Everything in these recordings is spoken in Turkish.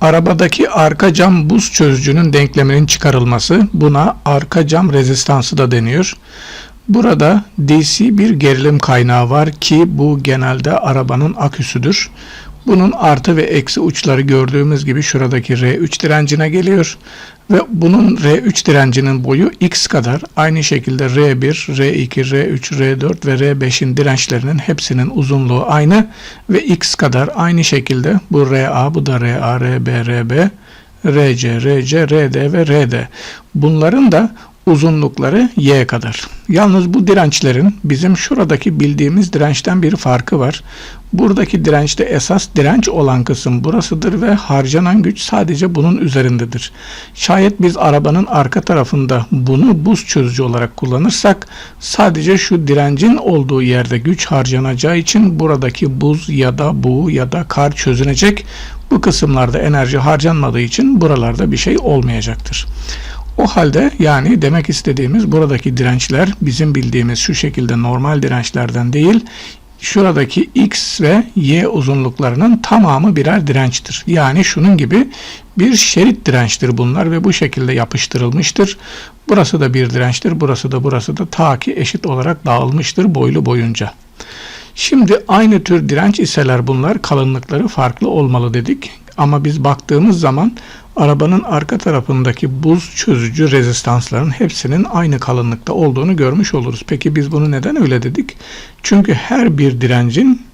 Arabadaki arka cam buz çözücünün denkleminin çıkarılması buna arka cam rezistansı da deniyor. Burada DC bir gerilim kaynağı var ki bu genelde arabanın aküsüdür. Bunun artı ve eksi uçları gördüğümüz gibi şuradaki R3 direncine geliyor. Ve bunun R3 direncinin boyu X kadar. Aynı şekilde R1, R2, R3, R4 ve R5'in dirençlerinin hepsinin uzunluğu aynı. Ve X kadar. Aynı şekilde bu RA, bu da RA, RB, RB, RC, RC, RD ve RD. Bunların da uzunlukları y kadar. Yalnız bu dirençlerin bizim şuradaki bildiğimiz dirençten bir farkı var. Buradaki dirençte esas direnç olan kısım burasıdır ve harcanan güç sadece bunun üzerindedir. Şayet biz arabanın arka tarafında bunu buz çözücü olarak kullanırsak sadece şu direncin olduğu yerde güç harcanacağı için buradaki buz ya da bu ya da kar çözünecek. Bu kısımlarda enerji harcanmadığı için buralarda bir şey olmayacaktır. O halde yani demek istediğimiz buradaki dirençler bizim bildiğimiz şu şekilde normal dirençlerden değil, şuradaki x ve y uzunluklarının tamamı birer dirençtir. Yani şunun gibi bir şerit dirençtir bunlar ve bu şekilde yapıştırılmıştır. Burası da bir dirençtir, burası da burası da ta ki eşit olarak dağılmıştır boylu boyunca. Şimdi aynı tür direnç iseler bunlar kalınlıkları farklı olmalı dedik. Ama biz baktığımız zaman arabanın arka tarafındaki buz çözücü rezistansların hepsinin aynı kalınlıkta olduğunu görmüş oluruz. Peki biz bunu neden öyle dedik? Çünkü her bir direncin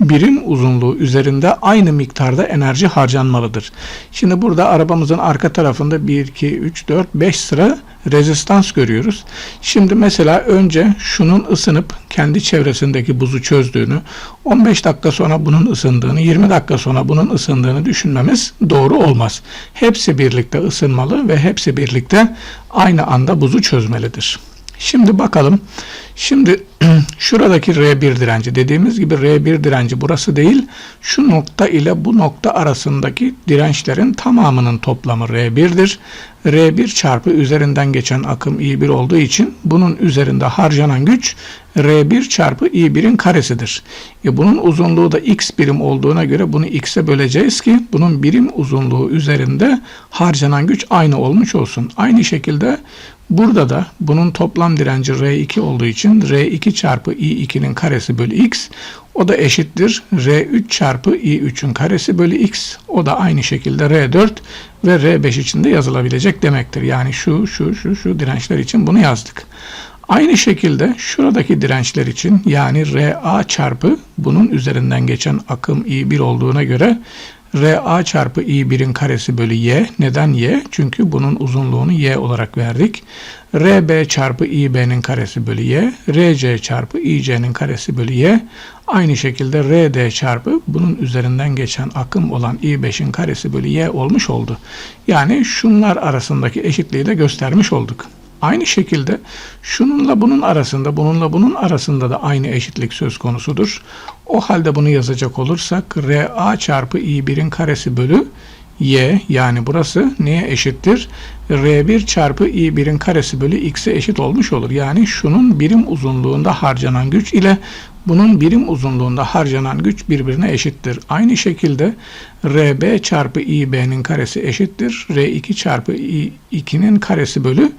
birim uzunluğu üzerinde aynı miktarda enerji harcanmalıdır. Şimdi burada arabamızın arka tarafında 1, 2, 3, 4, 5 sıra rezistans görüyoruz. Şimdi mesela önce şunun ısınıp kendi çevresindeki buzu çözdüğünü, 15 dakika sonra bunun ısındığını, 20 dakika sonra bunun ısındığını düşünmemiz doğru olmaz. Hepsi birlikte ısınmalı ve hepsi birlikte aynı anda buzu çözmelidir. Şimdi bakalım. Şimdi şuradaki R1 direnci dediğimiz gibi R1 direnci burası değil. Şu nokta ile bu nokta arasındaki dirençlerin tamamının toplamı R1'dir. R1 çarpı üzerinden geçen akım I1 olduğu için bunun üzerinde harcanan güç R1 çarpı I1'in karesidir. E bunun uzunluğu da X birim olduğuna göre bunu X'e böleceğiz ki bunun birim uzunluğu üzerinde harcanan güç aynı olmuş olsun. Aynı şekilde Burada da bunun toplam direnci R2 olduğu için R2 çarpı I2'nin karesi bölü X o da eşittir R3 çarpı I3'ün karesi bölü X o da aynı şekilde R4 ve R5 için de yazılabilecek demektir. Yani şu şu şu şu dirençler için bunu yazdık. Aynı şekilde şuradaki dirençler için yani RA çarpı bunun üzerinden geçen akım I1 olduğuna göre RA çarpı I1'in karesi bölü Y. Neden Y? Çünkü bunun uzunluğunu Y olarak verdik. RB çarpı IB'nin karesi bölü Y. RC çarpı IC'nin karesi bölü Y. Aynı şekilde RD çarpı bunun üzerinden geçen akım olan I5'in karesi bölü Y olmuş oldu. Yani şunlar arasındaki eşitliği de göstermiş olduk. Aynı şekilde şununla bunun arasında, bununla bunun arasında da aynı eşitlik söz konusudur. O halde bunu yazacak olursak RA çarpı I1'in karesi bölü Y yani burası neye eşittir? R1 çarpı I1'in karesi bölü X'e eşit olmuş olur. Yani şunun birim uzunluğunda harcanan güç ile bunun birim uzunluğunda harcanan güç birbirine eşittir. Aynı şekilde RB çarpı IB'nin karesi eşittir. R2 çarpı I2'nin karesi bölü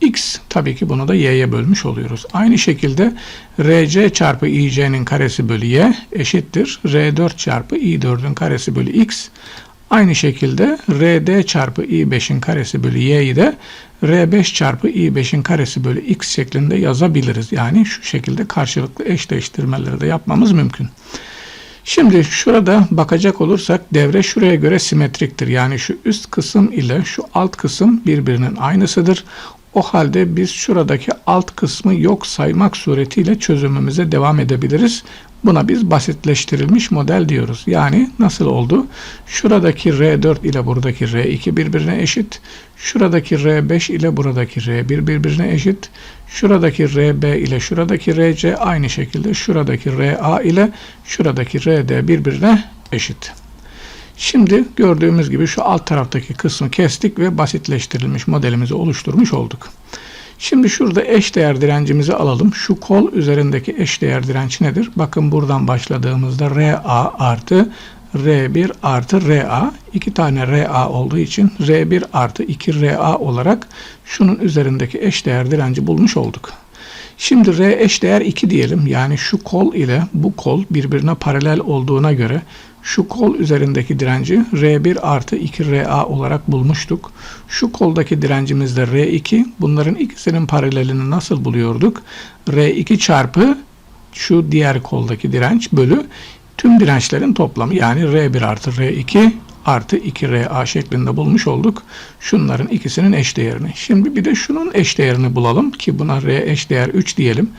x tabii ki bunu da y'ye bölmüş oluyoruz. Aynı şekilde rc çarpı ic'nin karesi bölü y eşittir. r4 çarpı i4'ün karesi bölü x. Aynı şekilde rd çarpı i5'in karesi bölü y'yi de r5 çarpı i5'in karesi bölü x şeklinde yazabiliriz. Yani şu şekilde karşılıklı eşleştirmeleri de yapmamız mümkün. Şimdi şurada bakacak olursak devre şuraya göre simetriktir. Yani şu üst kısım ile şu alt kısım birbirinin aynısıdır. O halde biz şuradaki alt kısmı yok saymak suretiyle çözümümüze devam edebiliriz. Buna biz basitleştirilmiş model diyoruz. Yani nasıl oldu? Şuradaki R4 ile buradaki R2 birbirine eşit. Şuradaki R5 ile buradaki R1 birbirine eşit. Şuradaki RB ile şuradaki RC aynı şekilde şuradaki RA ile şuradaki RD birbirine eşit. Şimdi gördüğümüz gibi şu alt taraftaki kısmı kestik ve basitleştirilmiş modelimizi oluşturmuş olduk. Şimdi şurada eşdeğer direncimizi alalım. Şu kol üzerindeki eşdeğer direnç nedir? Bakın buradan başladığımızda RA artı R1 artı RA. iki tane RA olduğu için R1 artı 2 RA olarak şunun üzerindeki eşdeğer direnci bulmuş olduk. Şimdi R eşdeğer 2 diyelim. Yani şu kol ile bu kol birbirine paralel olduğuna göre şu kol üzerindeki direnci R1 artı 2 RA olarak bulmuştuk. Şu koldaki direncimiz de R2. Bunların ikisinin paralelini nasıl buluyorduk? R2 çarpı şu diğer koldaki direnç bölü tüm dirençlerin toplamı yani R1 artı R2 artı 2RA şeklinde bulmuş olduk. Şunların ikisinin eşdeğerini. Şimdi bir de şunun eşdeğerini bulalım ki buna R eşdeğer 3 diyelim.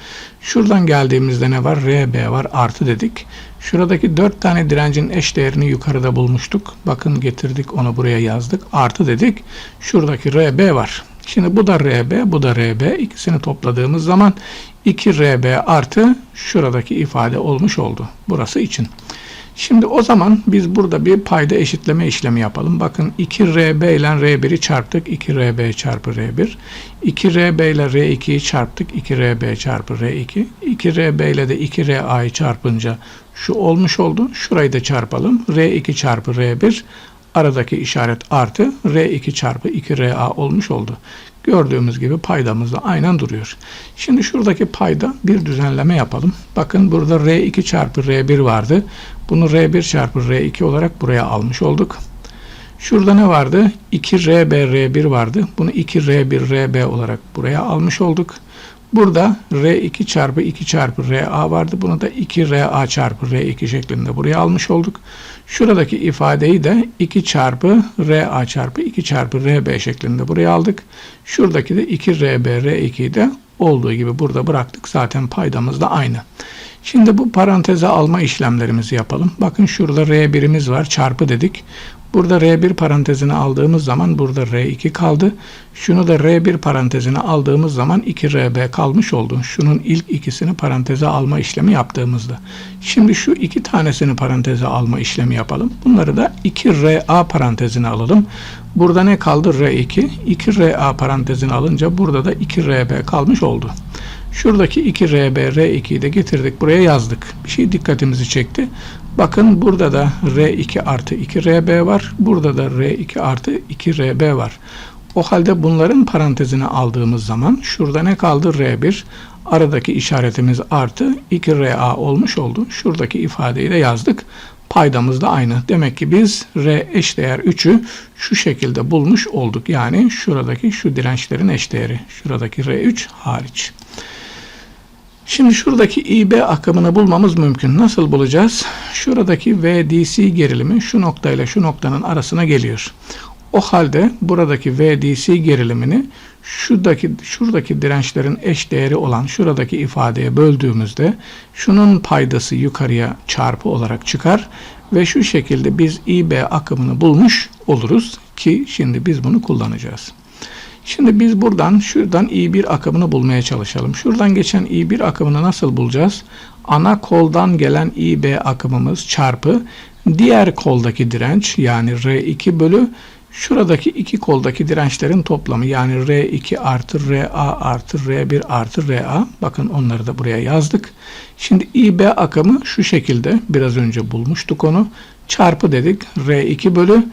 Şuradan geldiğimizde ne var? RB var artı dedik. Şuradaki 4 tane direncin eşdeğerini yukarıda bulmuştuk. Bakın getirdik onu buraya yazdık. Artı dedik. Şuradaki RB var. Şimdi bu da RB, bu da RB. İkisini topladığımız zaman 2RB artı şuradaki ifade olmuş oldu. Burası için. Şimdi o zaman biz burada bir payda eşitleme işlemi yapalım. Bakın 2RB ile R1'i çarptık. 2RB çarpı R1. 2RB ile R2'yi çarptık. 2RB çarpı R2. 2RB ile de 2RA'yı çarpınca şu olmuş oldu. Şurayı da çarpalım. R2 çarpı R1 aradaki işaret artı R2 çarpı 2RA olmuş oldu. Gördüğümüz gibi paydamız da aynen duruyor. Şimdi şuradaki payda bir düzenleme yapalım. Bakın burada R2 çarpı R1 vardı. Bunu R1 çarpı R2 olarak buraya almış olduk. Şurada ne vardı? 2RB R1 vardı. Bunu 2R1 RB olarak buraya almış olduk. Burada R2 çarpı 2 çarpı RA vardı. Bunu da 2RA çarpı R2 şeklinde buraya almış olduk. Şuradaki ifadeyi de 2 çarpı RA çarpı 2 çarpı RB şeklinde buraya aldık. Şuradaki de 2RB R2'yi de olduğu gibi burada bıraktık. Zaten paydamız da aynı. Şimdi bu paranteze alma işlemlerimizi yapalım. Bakın şurada R1'imiz var. Çarpı dedik. Burada R1 parantezini aldığımız zaman burada R2 kaldı. Şunu da R1 parantezine aldığımız zaman 2RB kalmış oldu. Şunun ilk ikisini paranteze alma işlemi yaptığımızda. Şimdi şu iki tanesini paranteze alma işlemi yapalım. Bunları da 2RA parantezine alalım. Burada ne kaldı? R2. 2RA parantezine alınca burada da 2RB kalmış oldu. Şuradaki 2RB, R2'yi de getirdik. Buraya yazdık. Bir şey dikkatimizi çekti. Bakın burada da R2 artı 2RB var. Burada da R2 artı 2RB var. O halde bunların parantezini aldığımız zaman şurada ne kaldı? R1. Aradaki işaretimiz artı 2RA olmuş oldu. Şuradaki ifadeyi de yazdık. Paydamız da aynı. Demek ki biz R eşdeğer 3'ü şu şekilde bulmuş olduk. Yani şuradaki şu dirençlerin eşdeğeri. Şuradaki R3 hariç. Şimdi şuradaki IB akımını bulmamız mümkün. Nasıl bulacağız? Şuradaki VDC gerilimi şu noktayla şu noktanın arasına geliyor. O halde buradaki VDC gerilimini şuradaki şuradaki dirençlerin eş değeri olan şuradaki ifadeye böldüğümüzde şunun paydası yukarıya çarpı olarak çıkar ve şu şekilde biz IB akımını bulmuş oluruz ki şimdi biz bunu kullanacağız. Şimdi biz buradan şuradan I1 akımını bulmaya çalışalım. Şuradan geçen I1 akımını nasıl bulacağız? Ana koldan gelen IB akımımız çarpı diğer koldaki direnç yani R2 bölü şuradaki iki koldaki dirençlerin toplamı yani R2 artı RA artı R1 artı RA bakın onları da buraya yazdık. Şimdi IB akımı şu şekilde biraz önce bulmuştuk onu çarpı dedik R2 bölü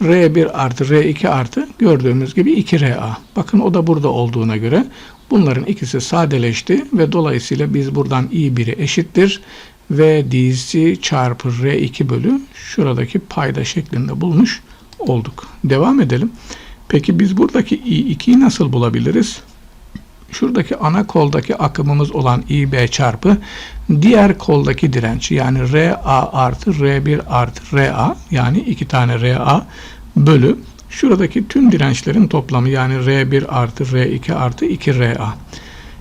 R1 artı R2 artı gördüğümüz gibi 2RA. Bakın o da burada olduğuna göre bunların ikisi sadeleşti ve dolayısıyla biz buradan I1'i eşittir ve DC çarpı R2 bölü şuradaki payda şeklinde bulmuş olduk. Devam edelim. Peki biz buradaki I2'yi nasıl bulabiliriz? Şuradaki ana koldaki akımımız olan IB çarpı diğer koldaki direnç yani RA artı R1 artı RA yani iki tane RA bölü şuradaki tüm dirençlerin toplamı yani R1 artı R2 artı 2RA.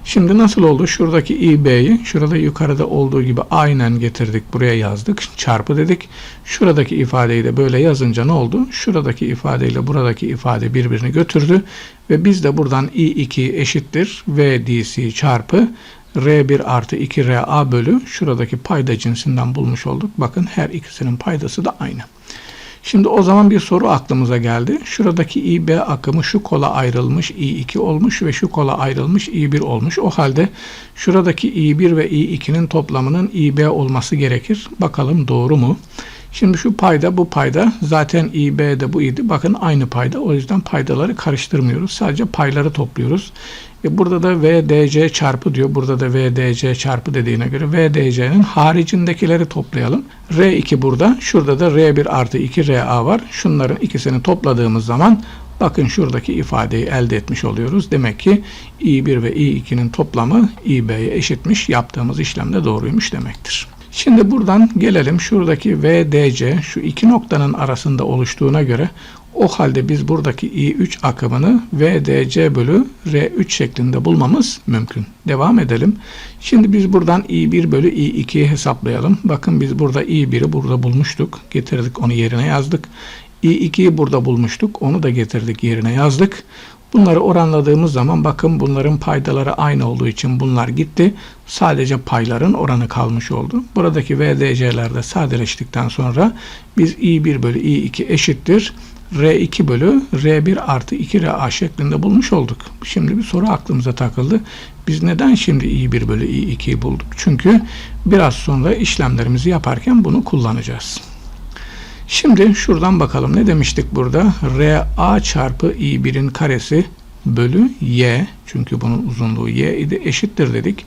Şimdi nasıl oldu? Şuradaki IB'yi şurada yukarıda olduğu gibi aynen getirdik. Buraya yazdık. Çarpı dedik. Şuradaki ifadeyi de böyle yazınca ne oldu? Şuradaki ifadeyle buradaki ifade birbirini götürdü. Ve biz de buradan I2 eşittir VDC çarpı R1 artı 2RA bölü şuradaki payda cinsinden bulmuş olduk. Bakın her ikisinin paydası da aynı. Şimdi o zaman bir soru aklımıza geldi. Şuradaki IB akımı şu kola ayrılmış I2 olmuş ve şu kola ayrılmış I1 olmuş. O halde şuradaki I1 ve I2'nin toplamının IB olması gerekir. Bakalım doğru mu? Şimdi şu payda bu payda zaten i de bu i'di. Bakın aynı payda. O yüzden paydaları karıştırmıyoruz. Sadece payları topluyoruz. E burada da VDC çarpı diyor. Burada da VDC çarpı dediğine göre VDC'nin haricindekileri toplayalım. R2 burada. Şurada da R1 artı 2 RA var. Şunların ikisini topladığımız zaman bakın şuradaki ifadeyi elde etmiş oluyoruz. Demek ki I1 ve I2'nin toplamı IB'ye eşitmiş. Yaptığımız işlemde doğruymuş demektir. Şimdi buradan gelelim şuradaki VDC şu iki noktanın arasında oluştuğuna göre o halde biz buradaki I3 akımını VDC bölü R3 şeklinde bulmamız mümkün. Devam edelim. Şimdi biz buradan I1 bölü I2'yi hesaplayalım. Bakın biz burada I1'i burada bulmuştuk. Getirdik onu yerine yazdık. I2'yi burada bulmuştuk. Onu da getirdik yerine yazdık. Bunları oranladığımız zaman bakın bunların paydaları aynı olduğu için bunlar gitti. Sadece payların oranı kalmış oldu. Buradaki VDC'ler de sadeleştikten sonra biz I1 bölü I2 eşittir. R2 bölü R1 artı 2 RA şeklinde bulmuş olduk. Şimdi bir soru aklımıza takıldı. Biz neden şimdi I1 bölü I2'yi bulduk? Çünkü biraz sonra işlemlerimizi yaparken bunu kullanacağız. Şimdi şuradan bakalım ne demiştik burada? RA çarpı I1'in karesi bölü Y çünkü bunun uzunluğu Y idi eşittir dedik.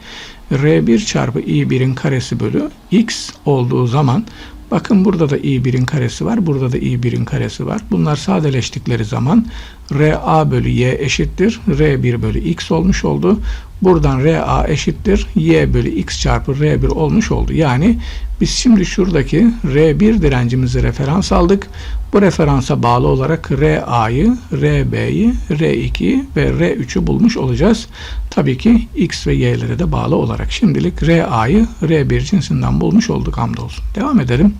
R1 çarpı I1'in karesi bölü X olduğu zaman bakın burada da I1'in karesi var. Burada da I1'in karesi var. Bunlar sadeleştikleri zaman RA bölü Y eşittir. R1 bölü X olmuş oldu. Buradan RA eşittir. Y bölü X çarpı R1 olmuş oldu. Yani biz şimdi şuradaki R1 direncimizi referans aldık. Bu referansa bağlı olarak RA'yı, RB'yi, R2'yi ve R3'ü bulmuş olacağız. Tabii ki X ve Y'lere de bağlı olarak. Şimdilik RA'yı R1 cinsinden bulmuş olduk hamdolsun. Devam edelim.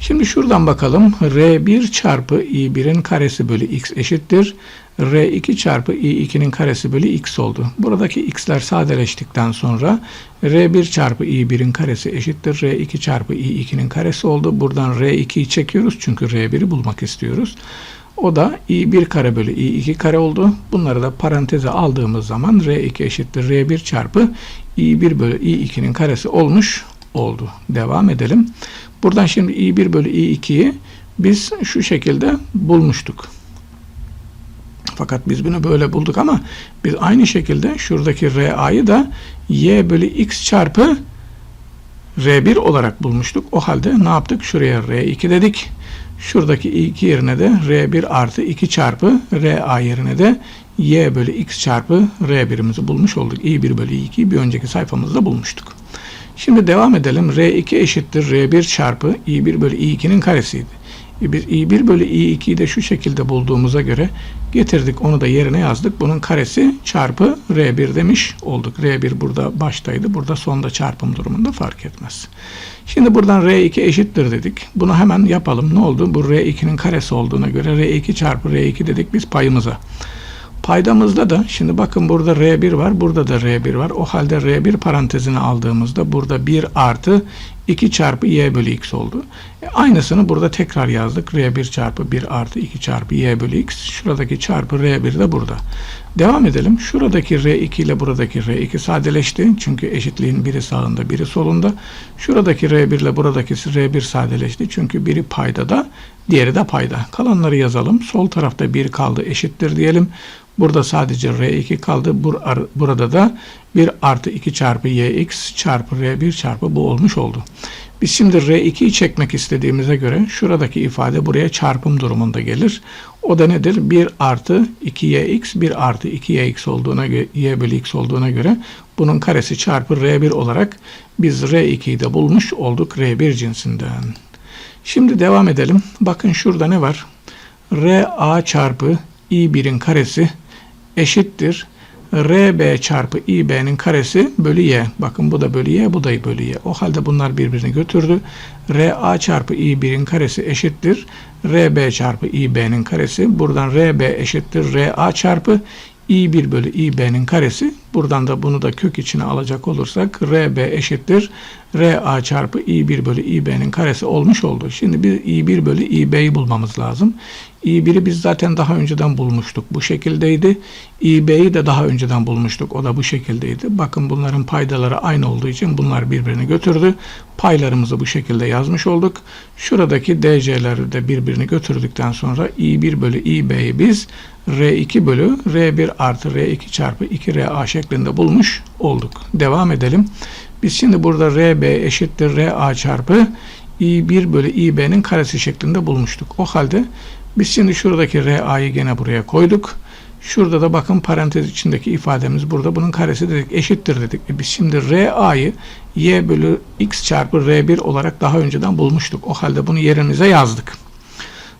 Şimdi şuradan bakalım. R1 çarpı I1'in karesi bölü X eşittir. R2 çarpı I2'nin karesi bölü X oldu. Buradaki X'ler sadeleştikten sonra R1 çarpı I1'in karesi eşittir. R2 çarpı I2'nin karesi oldu. Buradan R2'yi çekiyoruz çünkü R1'i bulmak istiyoruz. O da i1 kare bölü i2 kare oldu. Bunları da paranteze aldığımız zaman r2 eşittir r1 çarpı i1 bölü i2'nin karesi olmuş oldu. Devam edelim. Buradan şimdi i1 bölü i2'yi biz şu şekilde bulmuştuk. Fakat biz bunu böyle bulduk ama biz aynı şekilde şuradaki RA'yı da y bölü x çarpı R1 olarak bulmuştuk. O halde ne yaptık? Şuraya R2 dedik. Şuradaki 2 yerine de R1 artı 2 çarpı RA yerine de Y bölü X çarpı R1'imizi bulmuş olduk. I1 bölü I2'yi bir önceki sayfamızda bulmuştuk. Şimdi devam edelim. R2 eşittir R1 çarpı I1 bölü I2'nin karesiydi. E biz i1 bölü i2'yi de şu şekilde bulduğumuza göre getirdik onu da yerine yazdık. Bunun karesi çarpı r1 demiş olduk. r1 burada baştaydı. Burada sonda çarpım durumunda fark etmez. Şimdi buradan r2 eşittir dedik. Bunu hemen yapalım. Ne oldu? Bu r2'nin karesi olduğuna göre r2 çarpı r2 dedik biz payımıza. Paydamızda da şimdi bakın burada R1 var. Burada da R1 var. O halde R1 parantezine aldığımızda burada 1 artı 2 çarpı y bölü x oldu. E, aynısını burada tekrar yazdık. R1 çarpı 1 artı 2 çarpı y bölü x. Şuradaki çarpı R1 de burada. Devam edelim. Şuradaki R2 ile buradaki R2 sadeleşti. Çünkü eşitliğin biri sağında biri solunda. Şuradaki R1 ile buradaki R1 sadeleşti. Çünkü biri payda da diğeri de payda. Kalanları yazalım. Sol tarafta 1 kaldı eşittir diyelim. Burada sadece R2 kaldı. Bur burada da 1 artı 2 çarpı Yx çarpı R1 çarpı bu olmuş oldu. Biz şimdi R2'yi çekmek istediğimize göre şuradaki ifade buraya çarpım durumunda gelir. O da nedir? 1 artı 2yx 1 artı 2yx olduğuna y bölü x olduğuna göre bunun karesi çarpı R1 olarak biz R2'yi de bulmuş olduk R1 cinsinden. Şimdi devam edelim. Bakın şurada ne var? RA çarpı i1'in karesi eşittir. RB çarpı IB'nin karesi bölü Y. Bakın bu da bölü Y, bu da bölü Y. O halde bunlar birbirini götürdü. RA çarpı I1'in karesi eşittir. RB çarpı IB'nin karesi. Buradan RB eşittir. RA çarpı I1 bölü IB'nin karesi Buradan da bunu da kök içine alacak olursak RB eşittir RA çarpı I1 bölü IB'nin karesi olmuş oldu. Şimdi bir I1 bölü IB'yi bulmamız lazım. I1'i biz zaten daha önceden bulmuştuk. Bu şekildeydi. IB'yi de daha önceden bulmuştuk. O da bu şekildeydi. Bakın bunların paydaları aynı olduğu için bunlar birbirini götürdü. Paylarımızı bu şekilde yazmış olduk. Şuradaki DC'leri de birbirini götürdükten sonra I1 bölü IB'yi biz R2 bölü R1 artı R2 çarpı 2RA şeklinde bulmuş olduk. Devam edelim. Biz şimdi burada RB eşittir RA çarpı I1 bölü IB'nin karesi şeklinde bulmuştuk. O halde biz şimdi şuradaki RA'yı gene buraya koyduk. Şurada da bakın parantez içindeki ifademiz burada. Bunun karesi dedik eşittir dedik. E biz şimdi RA'yı Y bölü X çarpı R1 olarak daha önceden bulmuştuk. O halde bunu yerinize yazdık.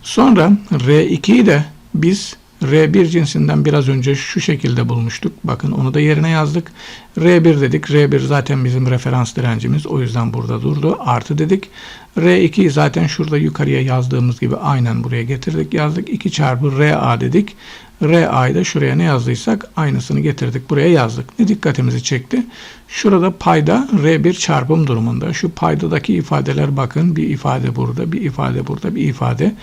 Sonra R2'yi de biz R1 cinsinden biraz önce şu şekilde bulmuştuk. Bakın onu da yerine yazdık. R1 dedik. R1 zaten bizim referans direncimiz. O yüzden burada durdu. Artı dedik. R2'yi zaten şurada yukarıya yazdığımız gibi aynen buraya getirdik yazdık. 2 çarpı RA dedik. RA'yı da şuraya ne yazdıysak aynısını getirdik. Buraya yazdık. Ne dikkatimizi çekti? Şurada payda R1 çarpım durumunda. Şu paydadaki ifadeler bakın. Bir ifade burada, bir ifade burada, bir ifade.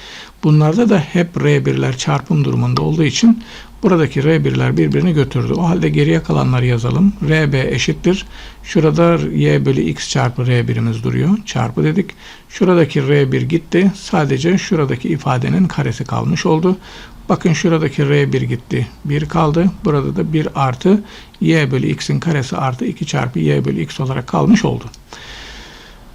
Bunlarda da hep R1'ler çarpım durumunda olduğu için buradaki R1'ler birbirini götürdü. O halde geriye kalanları yazalım. RB eşittir. Şurada Y bölü X çarpı R1'imiz duruyor. Çarpı dedik. Şuradaki R1 gitti. Sadece şuradaki ifadenin karesi kalmış oldu. Bakın şuradaki R1 gitti. 1 kaldı. Burada da 1 artı Y bölü X'in karesi artı 2 çarpı Y bölü X olarak kalmış oldu.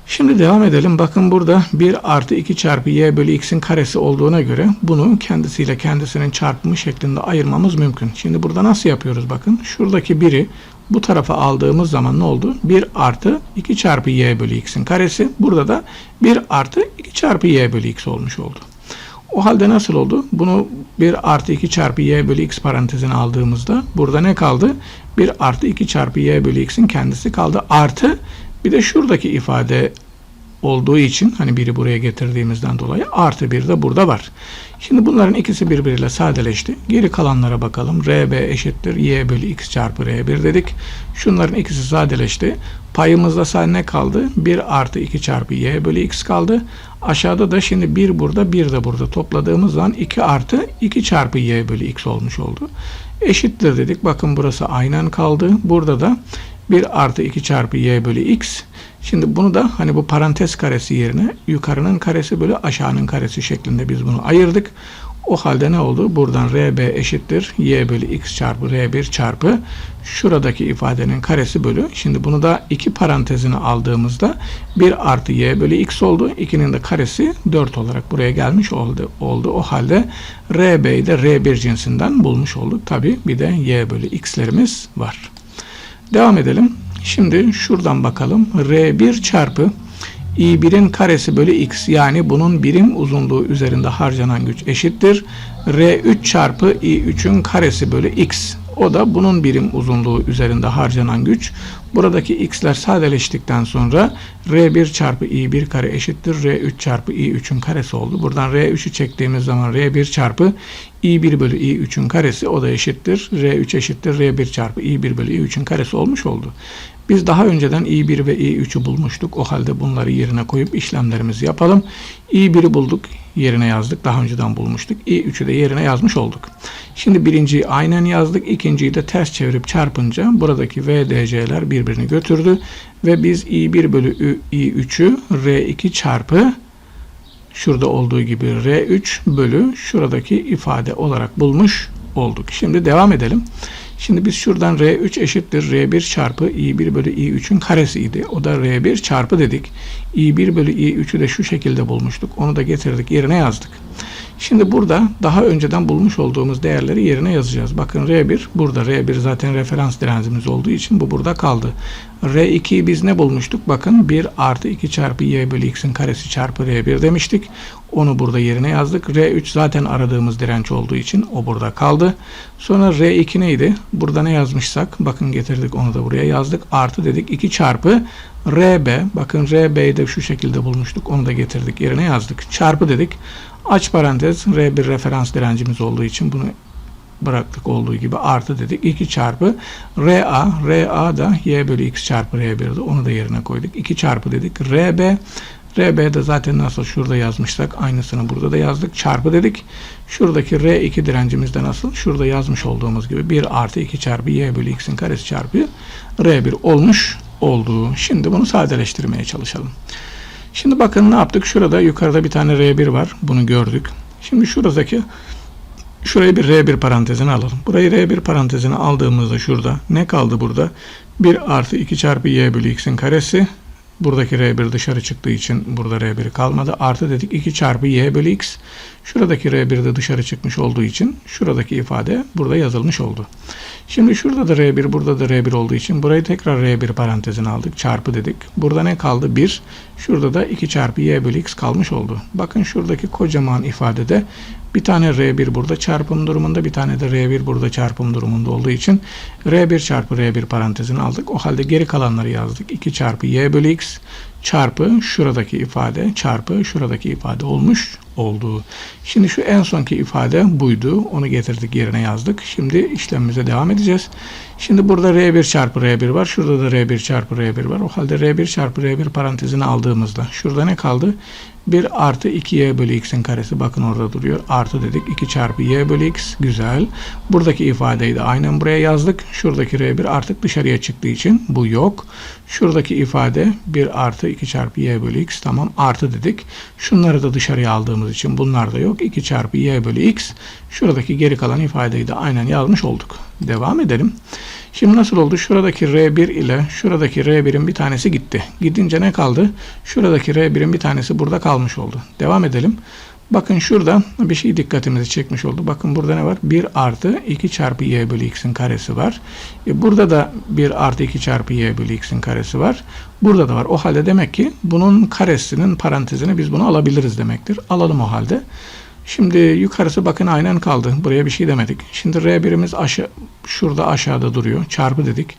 Şimdi devam edelim. Bakın burada 1 artı 2 çarpı y bölü x'in karesi olduğuna göre bunu kendisiyle kendisinin çarpımı şeklinde ayırmamız mümkün. Şimdi burada nasıl yapıyoruz bakın. Şuradaki 1'i bu tarafa aldığımız zaman ne oldu? 1 artı 2 çarpı y bölü x'in karesi. Burada da 1 artı 2 çarpı y bölü x olmuş oldu. O halde nasıl oldu? Bunu 1 artı 2 çarpı y bölü x parantezine aldığımızda burada ne kaldı? 1 artı 2 çarpı y bölü x'in kendisi kaldı. Artı bir de şuradaki ifade olduğu için hani biri buraya getirdiğimizden dolayı artı bir de burada var. Şimdi bunların ikisi birbiriyle sadeleşti. Geri kalanlara bakalım. RB eşittir y bölü x çarpı r1 dedik. Şunların ikisi sadeleşti. Payımızda sadece ne kaldı? 1 artı 2 çarpı y bölü x kaldı. Aşağıda da şimdi 1 burada 1 de burada topladığımız zaman 2 artı 2 çarpı y bölü x olmuş oldu. Eşittir dedik. Bakın burası aynen kaldı. Burada da 1 artı 2 çarpı y bölü x. Şimdi bunu da hani bu parantez karesi yerine yukarının karesi bölü aşağının karesi şeklinde biz bunu ayırdık. O halde ne oldu? Buradan RB eşittir y bölü x çarpı R1 çarpı şuradaki ifadenin karesi bölü. Şimdi bunu da iki parantezini aldığımızda 1 artı y bölü x oldu. 2'nin de karesi 4 olarak buraya gelmiş oldu. oldu. O halde RB'yi de R1 cinsinden bulmuş olduk. Tabi bir de y bölü x'lerimiz var. Devam edelim. Şimdi şuradan bakalım. R1 çarpı i1'in karesi bölü x yani bunun birim uzunluğu üzerinde harcanan güç eşittir. R3 çarpı i3'ün karesi bölü x. O da bunun birim uzunluğu üzerinde harcanan güç. Buradaki x'ler sadeleştikten sonra R1 çarpı i1 kare eşittir. R3 çarpı i3'ün karesi oldu. Buradan R3'ü çektiğimiz zaman R1 çarpı i1 bölü i3'ün karesi o da eşittir. R3 eşittir. R1 çarpı i1 bölü i3'ün karesi olmuş oldu. Biz daha önceden i1 ve i3'ü bulmuştuk. O halde bunları yerine koyup işlemlerimizi yapalım. i1'i bulduk. Yerine yazdık. Daha önceden bulmuştuk. i3'ü de yerine yazmış olduk. Şimdi birinciyi aynen yazdık. ikinciyi de ters çevirip çarpınca buradaki VDC'ler birbirini götürdü. Ve biz i1 bölü i3'ü R2 çarpı şurada olduğu gibi R3 bölü şuradaki ifade olarak bulmuş olduk. Şimdi devam edelim. Şimdi biz şuradan R3 eşittir R1 çarpı I1 bölü I3'ün karesiydi. O da R1 çarpı dedik. I1 bölü I3'ü de şu şekilde bulmuştuk. Onu da getirdik yerine yazdık. Şimdi burada daha önceden bulmuş olduğumuz değerleri yerine yazacağız. Bakın R1 burada. R1 zaten referans direncimiz olduğu için bu burada kaldı. R2'yi biz ne bulmuştuk? Bakın 1 artı 2 çarpı y bölü x'in karesi çarpı R1 demiştik. Onu burada yerine yazdık. R3 zaten aradığımız direnç olduğu için o burada kaldı. Sonra R2 neydi? Burada ne yazmışsak bakın getirdik onu da buraya yazdık. Artı dedik 2 çarpı RB. Bakın RB'yi de şu şekilde bulmuştuk. Onu da getirdik yerine yazdık. Çarpı dedik. Aç parantez R1 referans direncimiz olduğu için bunu bıraktık olduğu gibi artı dedik. 2 çarpı RA. RA da y bölü x çarpı R1'di. Onu da yerine koyduk. 2 çarpı dedik. RB. RB'de zaten nasıl şurada yazmışsak aynısını burada da yazdık. Çarpı dedik. Şuradaki R2 direncimizde nasıl? Şurada yazmış olduğumuz gibi 1 artı 2 çarpı y bölü x'in karesi çarpı R1 olmuş oldu. Şimdi bunu sadeleştirmeye çalışalım. Şimdi bakın ne yaptık? Şurada yukarıda bir tane R1 var. Bunu gördük. Şimdi şuradaki şurayı bir R1 parantezine alalım. Burayı R1 parantezine aldığımızda şurada ne kaldı burada? 1 artı 2 çarpı y bölü x'in karesi. Buradaki R1 dışarı çıktığı için burada R1 kalmadı. Artı dedik 2 çarpı y bölü x. Şuradaki R1 de dışarı çıkmış olduğu için şuradaki ifade burada yazılmış oldu. Şimdi şurada da R1, burada da R1 olduğu için burayı tekrar R1 parantezine aldık. Çarpı dedik. Burada ne kaldı? 1. Şurada da 2 çarpı y bölü x kalmış oldu. Bakın şuradaki kocaman ifadede bir tane R1 burada çarpım durumunda, bir tane de R1 burada çarpım durumunda olduğu için R1 çarpı R1 parantezine aldık. O halde geri kalanları yazdık. 2 çarpı y bölü x çarpı şuradaki ifade çarpı şuradaki ifade olmuş oldu. Şimdi şu en sonki ifade buydu. Onu getirdik yerine yazdık. Şimdi işlemimize devam edeceğiz. Şimdi burada R1 çarpı R1 var. Şurada da R1 çarpı R1 var. O halde R1 çarpı R1 parantezine aldığımızda şurada ne kaldı? 1 artı 2y bölü x'in karesi bakın orada duruyor. Artı dedik 2 çarpı y bölü x güzel. Buradaki ifadeyi de aynen buraya yazdık. Şuradaki r1 artık dışarıya çıktığı için bu yok. Şuradaki ifade 1 artı 2 çarpı y bölü x tamam artı dedik. Şunları da dışarıya aldığımız için bunlar da yok. 2 çarpı y bölü x. Şuradaki geri kalan ifadeyi de aynen yazmış olduk. Devam edelim. Şimdi nasıl oldu? Şuradaki R1 ile şuradaki R1'in bir tanesi gitti. Gidince ne kaldı? Şuradaki R1'in bir tanesi burada kalmış oldu. Devam edelim. Bakın şurada bir şey dikkatimizi çekmiş oldu. Bakın burada ne var? 1 artı 2 çarpı y bölü x'in karesi var. E burada da 1 artı 2 çarpı y bölü x'in karesi var. Burada da var. O halde demek ki bunun karesinin parantezine biz bunu alabiliriz demektir. Alalım o halde. Şimdi yukarısı bakın aynen kaldı. Buraya bir şey demedik. Şimdi R1'imiz aşağı, şurada aşağıda duruyor. Çarpı dedik.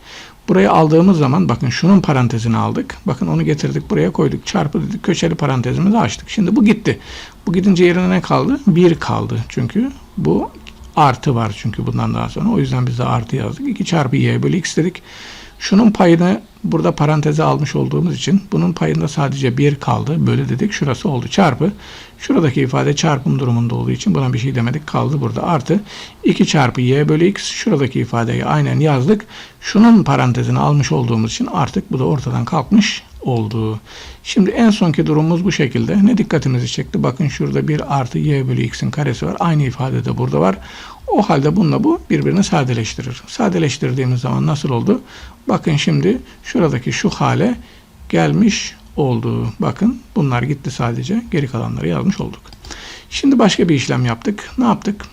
Burayı aldığımız zaman bakın şunun parantezini aldık. Bakın onu getirdik buraya koyduk. Çarpı dedik. Köşeli parantezimizi açtık. Şimdi bu gitti. Bu gidince yerine ne kaldı? 1 kaldı. Çünkü bu artı var çünkü bundan daha sonra. O yüzden biz de artı yazdık. 2 çarpı y bölü x dedik. Şunun payını burada paranteze almış olduğumuz için bunun payında sadece 1 kaldı. Böyle dedik. Şurası oldu. Çarpı. Şuradaki ifade çarpım durumunda olduğu için buna bir şey demedik. Kaldı burada. Artı 2 çarpı y bölü x. Şuradaki ifadeyi aynen yazdık. Şunun parantezini almış olduğumuz için artık bu da ortadan kalkmış oldu. Şimdi en sonki durumumuz bu şekilde. Ne dikkatimizi çekti? Bakın şurada 1 artı y bölü x'in karesi var. Aynı ifade de burada var. O halde bununla bu birbirini sadeleştirir. Sadeleştirdiğimiz zaman nasıl oldu? Bakın şimdi şuradaki şu hale gelmiş oldu. Bakın bunlar gitti sadece. Geri kalanları yazmış olduk. Şimdi başka bir işlem yaptık. Ne yaptık?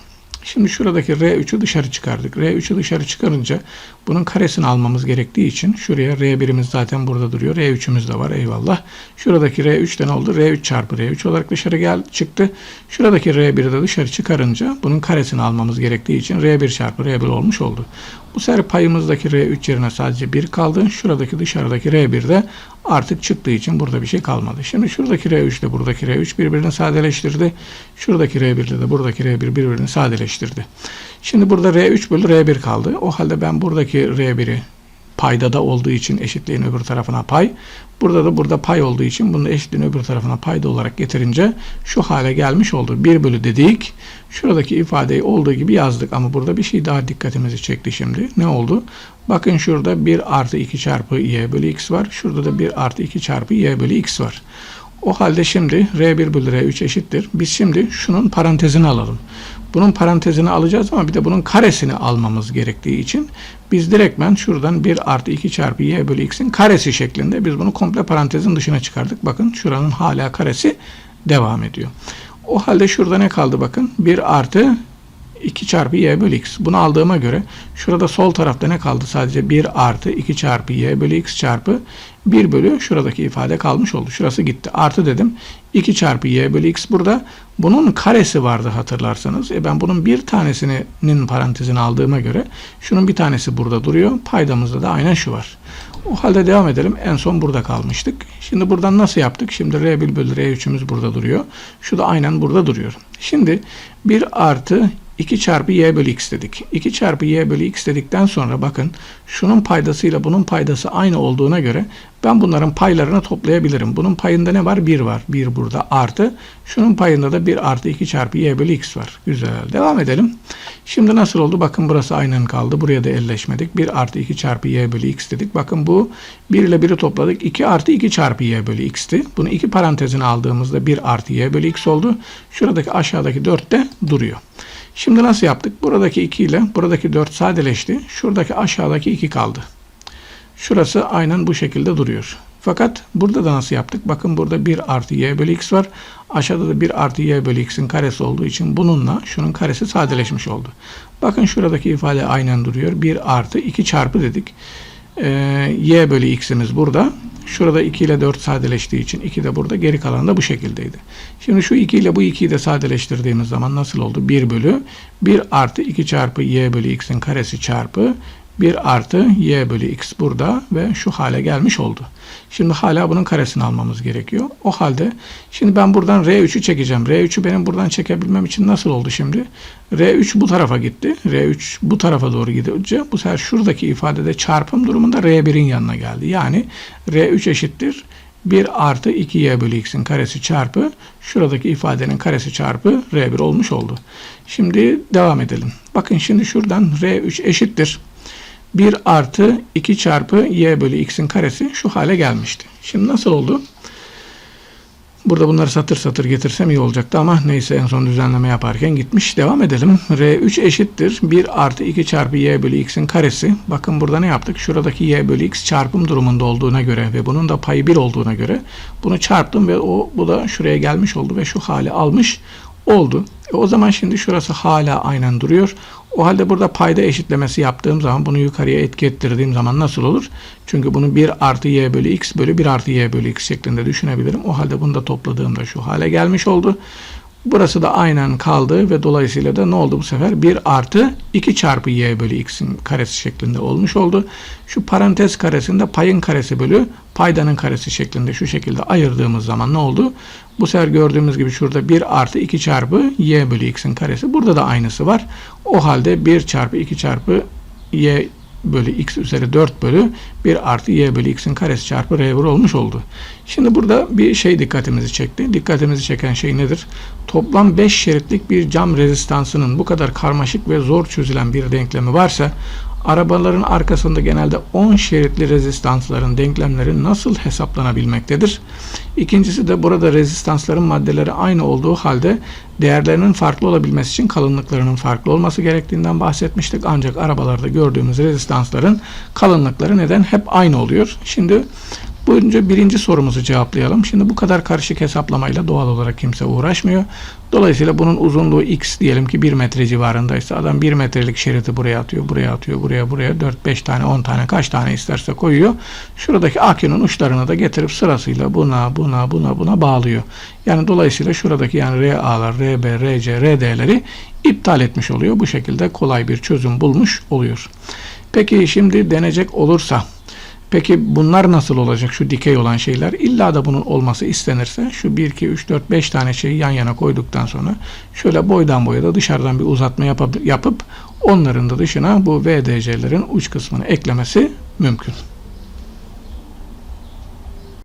Şimdi şuradaki R3'ü dışarı çıkardık. R3'ü dışarı çıkarınca bunun karesini almamız gerektiği için şuraya R1'imiz zaten burada duruyor. R3'ümüz de var eyvallah. Şuradaki R3 de ne oldu? R3 çarpı R3 olarak dışarı gel çıktı. Şuradaki R1'i de dışarı çıkarınca bunun karesini almamız gerektiği için R1 çarpı R1 olmuş oldu. Bu sefer payımızdaki R3 yerine sadece 1 kaldı. Şuradaki dışarıdaki R1 de artık çıktığı için burada bir şey kalmadı. Şimdi şuradaki R3 ile buradaki R3 birbirini sadeleştirdi. Şuradaki R1 ile de buradaki R1 birbirini sadeleştirdi. Şimdi burada R3 bölü R1 kaldı. O halde ben buradaki R1'i payda da olduğu için eşitliğin öbür tarafına pay. Burada da burada pay olduğu için bunu eşitliğin öbür tarafına payda olarak getirince şu hale gelmiş oldu. 1 bölü dedik. Şuradaki ifadeyi olduğu gibi yazdık ama burada bir şey daha dikkatimizi çekti şimdi. Ne oldu? Bakın şurada 1 artı 2 çarpı y bölü x var. Şurada da 1 artı 2 çarpı y bölü x var. O halde şimdi R1 bölü R3 eşittir. Biz şimdi şunun parantezini alalım. Bunun parantezini alacağız ama bir de bunun karesini almamız gerektiği için biz direktmen şuradan 1 artı 2 çarpı y bölü x'in karesi şeklinde biz bunu komple parantezin dışına çıkardık. Bakın şuranın hala karesi devam ediyor. O halde şurada ne kaldı bakın? 1 artı 2 çarpı y bölü x. Bunu aldığıma göre şurada sol tarafta ne kaldı? Sadece 1 artı 2 çarpı y bölü x çarpı 1 bölü şuradaki ifade kalmış oldu. Şurası gitti. Artı dedim. 2 çarpı y bölü x burada. Bunun karesi vardı hatırlarsanız. E ben bunun bir tanesinin parantezini aldığıma göre şunun bir tanesi burada duruyor. Paydamızda da aynen şu var. O halde devam edelim. En son burada kalmıştık. Şimdi buradan nasıl yaptık? Şimdi R1 bölü R3'ümüz burada duruyor. Şu da aynen burada duruyor. Şimdi 1 artı 2 çarpı y bölü x dedik. 2 çarpı y bölü x dedikten sonra bakın şunun paydasıyla bunun paydası aynı olduğuna göre ben bunların paylarını toplayabilirim. Bunun payında ne var? 1 var. 1 burada artı. Şunun payında da 1 artı 2 çarpı y bölü x var. Güzel. Devam edelim. Şimdi nasıl oldu? Bakın burası aynen kaldı. Buraya da elleşmedik. 1 artı 2 çarpı y bölü x dedik. Bakın bu 1 ile 1'i topladık. 2 artı 2 çarpı y bölü x'ti. Bunu iki parantezine aldığımızda 1 artı y bölü x oldu. Şuradaki aşağıdaki 4 de duruyor. Şimdi nasıl yaptık? Buradaki 2 ile buradaki 4 sadeleşti. Şuradaki aşağıdaki 2 kaldı. Şurası aynen bu şekilde duruyor. Fakat burada da nasıl yaptık? Bakın burada 1 artı y bölü x var. Aşağıda da 1 artı y bölü x'in karesi olduğu için bununla şunun karesi sadeleşmiş oldu. Bakın şuradaki ifade aynen duruyor. 1 artı 2 çarpı dedik. Ee, y bölü x'imiz burada. Şurada 2 ile 4 sadeleştiği için 2 de burada. Geri kalan da bu şekildeydi. Şimdi şu 2 ile bu 2'yi de sadeleştirdiğimiz zaman nasıl oldu? 1 bölü 1 artı 2 çarpı y bölü x'in karesi çarpı 1 artı y bölü x burada ve şu hale gelmiş oldu. Şimdi hala bunun karesini almamız gerekiyor. O halde şimdi ben buradan R3'ü çekeceğim. R3'ü benim buradan çekebilmem için nasıl oldu şimdi? R3 bu tarafa gitti. R3 bu tarafa doğru gidince bu sefer şuradaki ifadede çarpım durumunda R1'in yanına geldi. Yani R3 eşittir 1 artı 2y bölü x'in karesi çarpı şuradaki ifadenin karesi çarpı R1 olmuş oldu. Şimdi devam edelim. Bakın şimdi şuradan R3 eşittir. 1 artı 2 çarpı y bölü x'in karesi şu hale gelmişti. Şimdi nasıl oldu? Burada bunları satır satır getirsem iyi olacaktı ama neyse en son düzenleme yaparken gitmiş. Devam edelim. R3 eşittir 1 artı 2 çarpı y bölü x'in karesi. Bakın burada ne yaptık? Şuradaki y bölü x çarpım durumunda olduğuna göre ve bunun da payı 1 olduğuna göre bunu çarptım ve o bu da şuraya gelmiş oldu ve şu hale almış oldu. E o zaman şimdi şurası hala aynen duruyor. O halde burada payda eşitlemesi yaptığım zaman bunu yukarıya etki ettirdiğim zaman nasıl olur? Çünkü bunu 1 artı y bölü x bölü 1 artı y bölü x şeklinde düşünebilirim. O halde bunu da topladığımda şu hale gelmiş oldu. Burası da aynen kaldı ve dolayısıyla da ne oldu bu sefer? 1 artı 2 çarpı y bölü x'in karesi şeklinde olmuş oldu. Şu parantez karesinde payın karesi bölü paydanın karesi şeklinde şu şekilde ayırdığımız zaman ne oldu? Bu sefer gördüğümüz gibi şurada 1 artı 2 çarpı y bölü x'in karesi. Burada da aynısı var. O halde 1 çarpı 2 çarpı y bölü x üzeri 4 bölü 1 artı y bölü x'in karesi çarpı r1 olmuş oldu. Şimdi burada bir şey dikkatimizi çekti. Dikkatimizi çeken şey nedir? Toplam 5 şeritlik bir cam rezistansının bu kadar karmaşık ve zor çözülen bir denklemi varsa arabaların arkasında genelde 10 şeritli rezistansların denklemleri nasıl hesaplanabilmektedir? İkincisi de burada rezistansların maddeleri aynı olduğu halde değerlerinin farklı olabilmesi için kalınlıklarının farklı olması gerektiğinden bahsetmiştik. Ancak arabalarda gördüğümüz rezistansların kalınlıkları neden hep aynı oluyor? Şimdi bu önce birinci sorumuzu cevaplayalım. Şimdi bu kadar karışık hesaplamayla doğal olarak kimse uğraşmıyor. Dolayısıyla bunun uzunluğu x diyelim ki 1 metre civarındaysa adam 1 metrelik şeridi buraya atıyor, buraya atıyor, buraya buraya 4-5 tane 10 tane kaç tane isterse koyuyor. Şuradaki akünün uçlarını da getirip sırasıyla buna buna buna buna bağlıyor. Yani dolayısıyla şuradaki yani RA'lar, RB, RC, RD'leri iptal etmiş oluyor. Bu şekilde kolay bir çözüm bulmuş oluyor. Peki şimdi denecek olursa Peki bunlar nasıl olacak şu dikey olan şeyler? İlla da bunun olması istenirse şu 1, 2, 3, 4, 5 tane şeyi yan yana koyduktan sonra şöyle boydan boya da dışarıdan bir uzatma yapıp, yapıp onların da dışına bu VDC'lerin uç kısmını eklemesi mümkün.